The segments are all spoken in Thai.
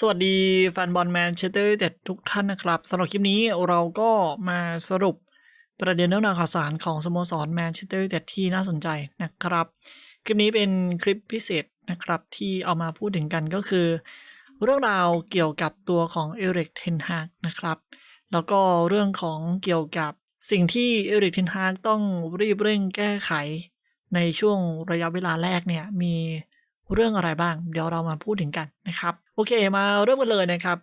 สวัสดีแฟนบอลแมนเชสเตอร์เต็ดทุกท่านนะครับสำหรับคลิปนี้เราก็มาสรุปประเด็นเรื่องราวข่าวสารของสโมสรแมนเชสเตอร์เต็ดที่น่าสนใจนะครับ คลิปนี้เป็นคลิปพิเศษนะครับที่เอามาพูดถึงกันก็คือ เรื่องราวเกี่ยวกับตัวของเอริกเทนฮากนะครับแล้วก็เรื่องของเกี่ยวกับสิ่งที่เอริกเทนฮากต้องรีบเร่งแก้ไข ในช่วงระยะเวลาแรกเนี่ยมี เรื่องอะไรบ้าง เดี๋ยวเรามาพูดถึงกันนะครับ โอเคมาเริ่มกันเลยนะครับ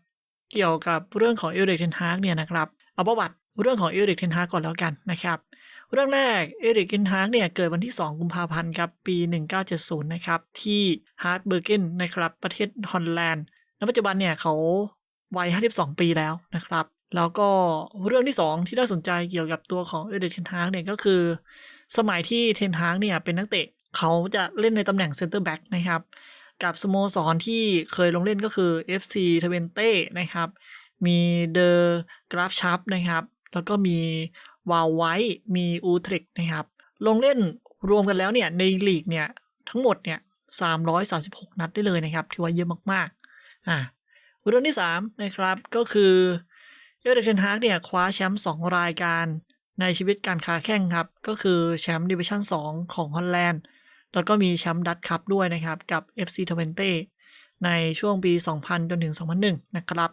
เกี่ยวกับเรื่องของเอริกเทนฮากเนี่ยนะครับเอาประวัติเรื่องของเอริกเทนฮากก่อนแล้วกันนะครับเรื่องแรกเอริกเทนฮากเนี่ยเกิดวันที่ 2 กุมภาพันธ์ครับปี 1970 นะครับที่ฮาร์ดเบอร์เกนนะครับประเทศฮอลแลนด์ณปัจจุบันเนี่ยเขาวัย 52 ปีแล้วนะครับ แล้วก็เรื่องที่ 2 ที่น่าสนใจเกี่ยวกับตัวของเอริกเทนฮากเนี่ยก็คือ สมัยที่เทนฮากเนี่ยเป็นนักเตะ เขาจะเล่นในตำแหน่งเซนเตอร์แบ็กนะครับ กับสโมสรที่เคยลงเล่นก็คือ FC t w e n t e นะครับ มีเดอ g กราฟชั p นะครับ แล้วก็มีวาวไวมีอูทริกนะครับ ลงเล่นรวมกันแล้วเนี่ยในลีกเนี่ยทั้งหมดเนี่ย336 นัดได้เลยนะครับ ถือว่าเยอะมากๆอ่าเรื่องที่3นะครับก็คือเอเดรเทนฮากเนี่ยคว้าแชมป์2รายการในชีวิตการค้าแข่งครับ ก็คือแชมป์ดิวิชั่น2ของฮอลแลนด์ แล้วก็มีแชมป์ดัตคัพด้วยนะครับ กับ FC t w e n t e ในช่วงปี 2000 จนถึง 2001 นะครับ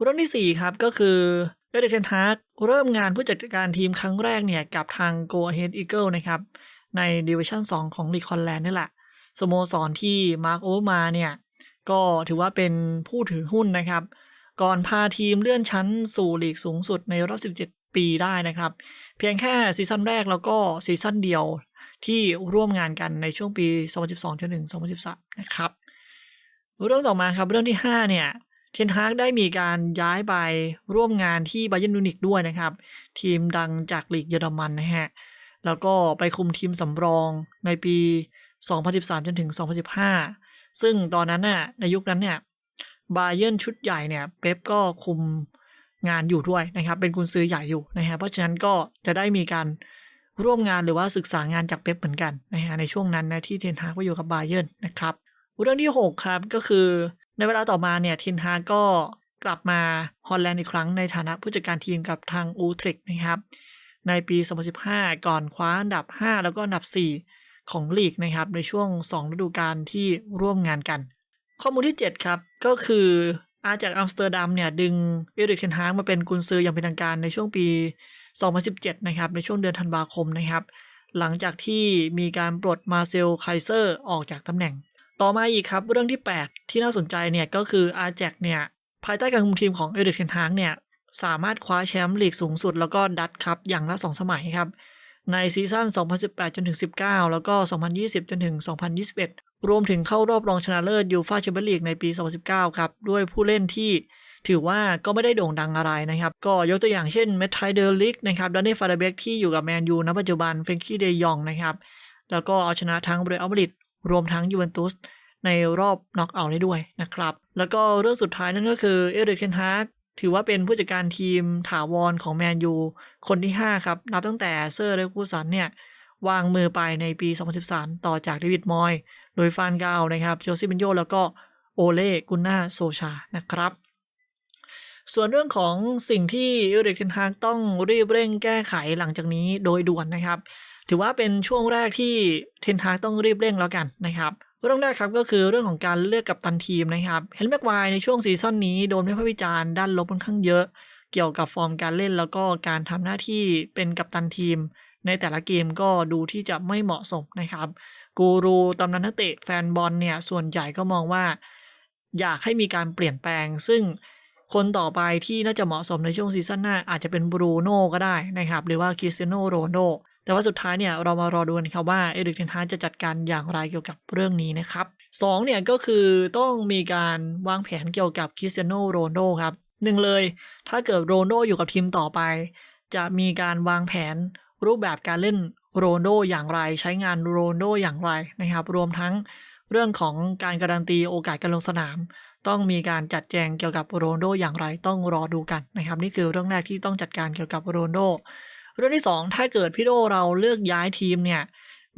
เรื่องที่ 4 ครับก็คือเอเดรเทนฮากเริ่มงานผู้จัดการทีมครั้งแรกเนี่ย กับทาง Go Ahead Eagle นะครับ ในดิวิชั่น 2 ของลีกอลแลนด์นี่แหละ สโมสรที่มาร์คโอเวอร์มาเนี่ย ก็ถือว่าเป็นผู้ถือหุ้นนะครับ ก่อนพาทีมเลื่อนชั้นสู่ลีกสูงสุดในรอบ 17 ปีได้นะครับ เพียงแค่ซีซั่นแรกแล้วก็ซีซั่นเดียว ที่ร่วมงานกันในช่วงปี 2012จนถึง2013 นะครับ เรื่องต่อมาครับ เรื่องที่ 5 เนี่ย เทนฮากได้มีการย้ายไปร่วมงานที่บาเย r n น u นิกด้วยนะครับ ทีมดังจากลีกเยอรมันนะฮะ แล้วก็ไปคุมทีมสำรองในปี 2013จนถึง2015 ซึ่งตอนนั้นน่ะ ในยุคนั้นเนี่ยบาเยนชุดใหญ่เนี่ยเป๊ปก็คุมงานอยู่ด้วยนะครับ เป็นกุนซือใหญ่อยู่นะฮะเพราะฉะนั้นก็จะได้มีการ ร่วมงานหรือว่าศึกษางานจากเป๊ปเหมือนกันนะฮะในช่วงนั้นนะที่เทนฮากไปอยู่กับบาเย r n นนะครับเรื่องที่ 6 ครับก็คือในเวลาต่อมาเนี่ยเทนฮาก็กลับมาฮอลแลนด์อีกครั้งในฐานะผู้จัดการทีมกับทางอูทริกนะครับในปี 2015 ก่อนคว้าอันดับ 5 แล้วก็อันดับ 4 ของลีกนะครับในช่วง 2 ฤดูกาลที่ร่วมงานกัน ข้อมูลที่ 7 ครับ ก็คืออาจากอัมสเตอร์ดัมเนี่ย ดึงเอริกเทนฮากมาเป็นกุนซืออย่างเป็นทางการในช่วงปี 2017 นะครับ ในช่วงเดือนธันวาคมนะครับ หลังจากที่มีการปลดมาเซลไคเซอร์ออกจากตำแหน่ง ต่อมาอีกครับ เรื่องที่ 8 ที่น่าสนใจเนี่ยก็คืออาแจกเนี่ยภายใต้การคุมทีมของเอริกเทนฮากเนี่ยสามารถคว้าแชมป์ลีกสูงสุด แล้วก็ดัตครับอย่างละ 2 สมัยครับในซีซั่น 2018 จนถึง 19 แล้วก็ 2020 จนถึง 2021 รวมถึงเข้ารอบรองชนะเลิศยูฟาแชมเปี้ยนลีกในปี 2019 ครับ ด้วยผู้เล่นที่ ถือว่าก็ไม่ได้โด่งดังอะไรนะครับ ก็ยกตัวอย่างเช่นเมทไทเดอร์ลิกนะครับดานนี่ฟาร์เบกที่อยู่กับแมนยูณปัจจุบันเฟนคี้เดยองนะครับแล้วก็เอาชนะทั้งเบรอัลมาดริดรวมทั้งยูเวนตุสในรอบน็อกเอาท์ได้ด้วยนะครับ แล้วก็เรื่องสุดท้ายนั่นก็คือเอริกเทนฮากถือว่าเป็นผู้จัดการทีมถาวรของแมนยูคนที่ 5 ครับ นับตั้งแต่เซอร์เรกูสันเนี่ยวางมือไปในปี 2013 ต่อจากเดวิดมอย โดยฟานกาวนะครับโจซิบินโยแล้วก็โอเล่กุนนาโซชานะครับ ส่วนเรื่องของสิ่งที่เอริกเทนฮากต้องรีบเร่งแก้ไขหลังจากนี้โดยด่วนนะครับ ถือว่าเป็นช่วงแรกที่เทนฮากต้องรีบเร่งแล้วกันนะครับเรื่องแรกครับก็คือเรื่องของการเลือกกับตันทีมนะครับเฮนแม็กไวในช่วงซีซั่นนี้โดนวิพากษ์วิจารณ์ด้านลบค่อนข้างเยอะ เกี่ยวกับฟอร์มการเล่นแล้วก็การทำหน้าที่เป็นกัปตันทีม ในแต่ละเกมก็ดูที่จะไม่เหมาะสมนะครับกูรูตำนานนักเตะแฟนบอลเนี่ยส่วนใหญ่ก็มองว่า อยากให้มีการเปลี่ยนแปลง ซึ่ง คนต่อไปที่น่าจะเหมาะสมในช่วงซีซั่นหน้าอาจจะเป็นบรูโน่ก็ได้นะครับ หรือว่าคริสเตียโนโรนโดแต่ว่าสุดท้ายเนี่ยเรามารอดูกันครับว่าเอริกเทนฮาจะจัดการอย่างไรเกี่ยวกับเรื่องนี้นะครับสองเนี่ยก็คือต้องมีการวางแผนเกี่ยวกับคริสเตียโนโรนโดครับหนึ่งเลยถ้าเกิดโรนโดอยู่กับทีมต่อไป จะมีการวางแผนรูปแบบการเล่นโรนโดอย่างไร ใช้งานโรนโดอย่างไรนะครับ รวมทั้งเรื่องของการการันตีโอกาสการลงสนาม ต้องมีการจัดแจงเกี่ยวกับโรนโดอย่างไรต้องรอดูกันนะครับ นี่คือเรื่องแรกที่ต้องจัดการเกี่ยวกับโรนโดเรื่องที่ 2 ถ้าเกิดพี่โดเราเลือกย้ายทีมเนี่ย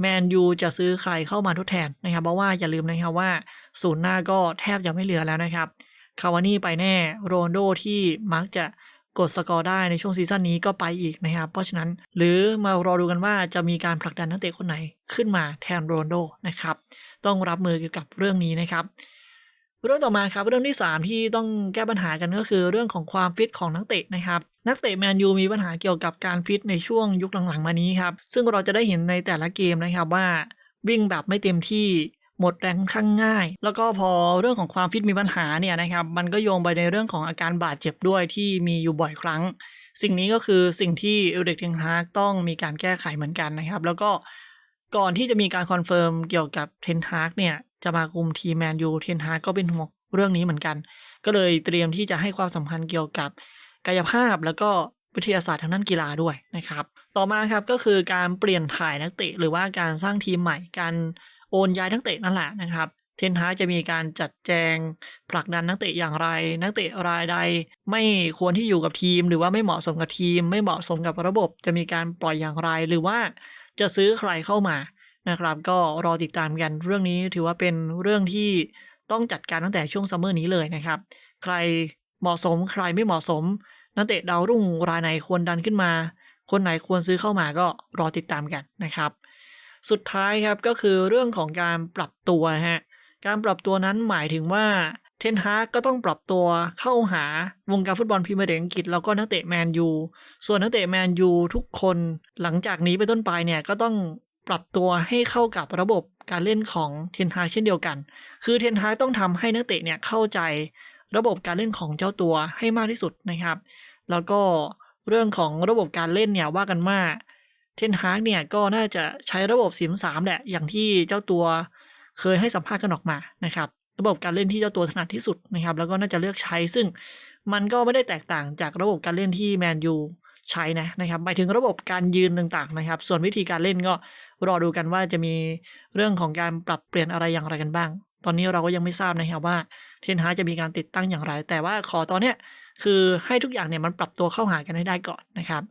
แมนยูจะซื้อใครเข้ามาทดแทนนะครับ เพราะว่าอย่าลืมนะครับว่าศูนย์หน้าก็แทบจะไม่เหลือแล้วนะครับคาวานี่ไปแน่โรนโดที่มักจะกดสกอร์ได้ในช่วงซีซั่นนี้ก็ไปอีกนะครับ เพราะฉะนั้นหรือมารอดูกันว่าจะมีการผลักดันนักเตะคนไหนขึ้นมาแทนโรนโดนะครับ ต้องรับมือเกี่ยวกับเรื่องนี้นะครับ เรื่องต่อมาครับเรื่องที่ 3 ที่ต้องแก้ปัญหากันก็คือเรื่องของความฟิตของนักเตะนะครับนักเตะแมนยูมีปัญหาเกี่ยวกับการฟิตในช่วงยุคหลังๆมานี้ครับซึ่งเราจะได้เห็นในแต่ละเกมนะครับว่า วิ่งแบบไม่เต็มที่หมดแรงข้างง่าย แล้วก็พอเรื่องของความฟิตมีปัญหาเนี่ยนะครับมันก็โยงไปในเรื่องของอาการบาดเจ็บด้วยที่มีอยู่บ่อยครั้ง สิ่งนี้ก็คือสิ่งที่เอริกเทนฮากต้องมีการแก้ไขเหมือนกันนะครับ แล้วก็ก่อนที่จะมีการคอนเฟิร์มเกี่ยวกับเทนฮากเนี่ย จะมาคุมทีมแมนยูเทนฮาก็เป็นห่วงเรื่องนี้เหมือนกัน ก็เลยเตรียมที่จะให้ความสำคัญเกี่ยวกับกายภาพแล้วก็วิทยาศาสตร์ทางด้านกีฬาด้วยนะครับ ต่อมาครับก็คือการเปลี่ยนถ่ายนักเตะหรือว่าการสร้างทีมใหม่ การโอนย้ายนักเตะนั่นแหละนะครับ เทนฮาจะมีการจัดแจงผลักดันนักเตะอย่างไร นักเตะรายใด ไม่ควรที่อยู่กับทีม หรือว่าไม่เหมาะสมกับทีม ไม่เหมาะสมกับระบบ จะมีการปล่อยอย่างไร หรือว่าจะซื้อใครเข้ามา นะครับ ก็รอติดตามกันเรื่องนี้ถือว่าเป็นเรื่องที่ต้องจัดการตั้งแต่ช่วงซัมเมอร์นี้เลยนะครับ ใครเหมาะสมใครไม่เหมาะสม นักเตะดาวรุ่งรายไหนควรดันขึ้นมา คนไหนควรซื้อเข้ามาก็รอติดตามกันนะครับ สุดท้ายครับก็คือเรื่องของการปรับตัวฮะการปรับตัวนั้นหมายถึงว่าเทนฮากก็ต้องปรับตัวเข้าหาวงการฟุตบอลพรีเมียร์ลีกอังกฤษแล้วก็นักเตะแมนยูส่วนนักเตะแมนยูทุกคนหลังจากนี้ไปต้นไปเนี่ยก็ต้อง ปรับตัวให้เข้ากับระบบการเล่นของเทนฮากเช่นเดียวกัน คือเทนฮากต้องทำให้นักเตะเนี่ยเข้าใจระบบการเล่นของเจ้าตัวให้มากที่สุดนะครับ แล้วก็เรื่องของระบบการเล่นเนี่ยว่ากันว่าเทนฮากเนี่ยก็น่าจะใช้ระบบสีสามแหละ อย่างที่เจ้าตัวเคยให้สัมภาษณ์กันออกมานะครับ ระบบการเล่นที่เจ้าตัวถนัดที่สุดนะครับ แล้วก็น่าจะเลือกใช้ซึ่งมันก็ไม่ได้แตกต่างจากระบบการเล่นที่แมนยู ใช้นะนะครับหมายถึงระบบการยืนต่างๆนะครับ ส่วนวิธีการเล่นก็รอดูกันว่าจะมีเรื่องของการปรับเปลี่ยนอะไรอย่างไรกันบ้าง ตอนนี้เราก็ยังไม่ทราบนะครับว่าเทนฮาจะมีการติดตั้งอย่างไร แต่ว่าขอตอนเนี้ยคือให้ทุกอย่างเนี่ยมันปรับตัวเข้าหากันให้ได้ก่อนนะครับ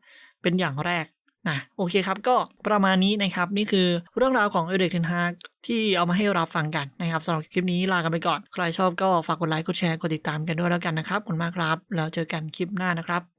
เป็นอย่างแรกนะโอเคครับก็ประมาณนี้นะครับนี่คือเรื่องราวของเอเริกเทนฮากที่เอามาให้รับฟังกันนะครับสำหรับคลิปนี้ลากันไปก่อน ใครชอบก็ฝากกดไลค์กดแชร์กดติดตามกันด้วยแล้วกันนะครับขอบคุณมากครับ แล้วเจอกันคลิปหน้านะครับ